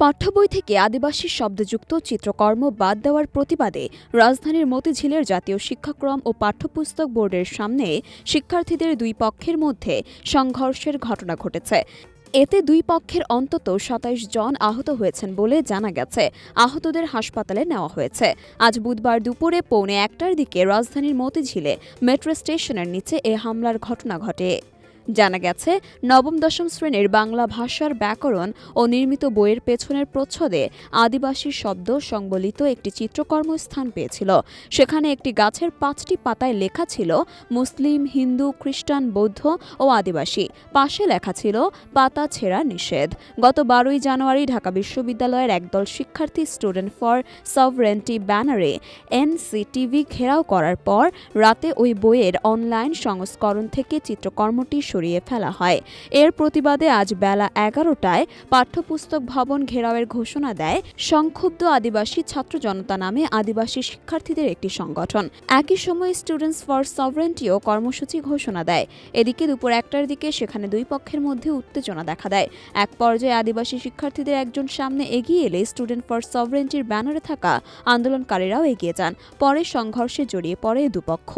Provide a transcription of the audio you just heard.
পাঠ্য বই থেকে আদিবাসী শব্দযুক্ত চিত্রকর্ম বাদ দেওয়ার প্রতিবাদে রাজধানীর মতিঝিলের জাতীয় শিক্ষাক্রম ও পাঠ্যপুস্তক বোর্ডের সামনে শিক্ষার্থীদের দুই পক্ষের মধ্যে সংঘর্ষের ঘটনা ঘটেছে। এতে দুই পক্ষের অন্তত সাতাইশ জন আহত হয়েছেন বলে জানা গেছে। আহতদের হাসপাতালে নেওয়া হয়েছে। আজ বুধবার দুপুরে পৌনে একটার দিকে রাজধানীর মতিঝিলে মেট্রো স্টেশনের নিচে এ হামলার ঘটনা ঘটে। জানা গেছে, নবম দশম শ্রেণির বাংলা ভাষার ব্যাকরণ ও নির্মিত বইয়ের পেছনের প্রচ্ছদে আদিবাসী শব্দ সংবলিত একটি চিত্রকর্ম স্থান পেয়েছিল। সেখানে একটি গাছের পাঁচটি পাতায় লেখা ছিল, মুসলিম, হিন্দু, খ্রিস্টান, বৌদ্ধ ও আদিবাসী। পাশে লেখা ছিল, পাতা ছেঁড়া নিষেধ। গত বারোই জানুয়ারি ঢাকা বিশ্ববিদ্যালয়ের একদল শিক্ষার্থী স্টুডেন্ট ফর সভরেন্টি ব্যানারে এনসিটিভি ঘেরাও করার পর রাতে ওই বইয়ের অনলাইন সংস্করণ থেকে চিত্রকর্মটি সরিয়ে ফেলা হয়। এর প্রতিবাদে আজ বেলা এগারোটায় পাঠ্যপুস্তক ভবন ঘেরাওয়ের ঘোষণা দেয় সংক্ষুব্ধ আদিবাসী ছাত্র জনতা নামে আদিবাসী শিক্ষার্থীদের একটি সংগঠন। একই সময় স্টুডেন্টস ফর সভরেন্টিও কর্মসূচি ঘোষণা দেয়। এদিকে দুপুর একটার দিকে সেখানে দুই পক্ষের মধ্যে উত্তেজনা দেখা দেয়। এক পর্যায়ে আদিবাসী শিক্ষার্থীদের একজন সামনে এগিয়ে এলে স্টুডেন্ট ফর সভরেন্টির ব্যানারে থাকা আন্দোলনকারীরাও এগিয়ে যান। পরে সংঘর্ষে জড়িয়ে পড়ে দুপক্ষ।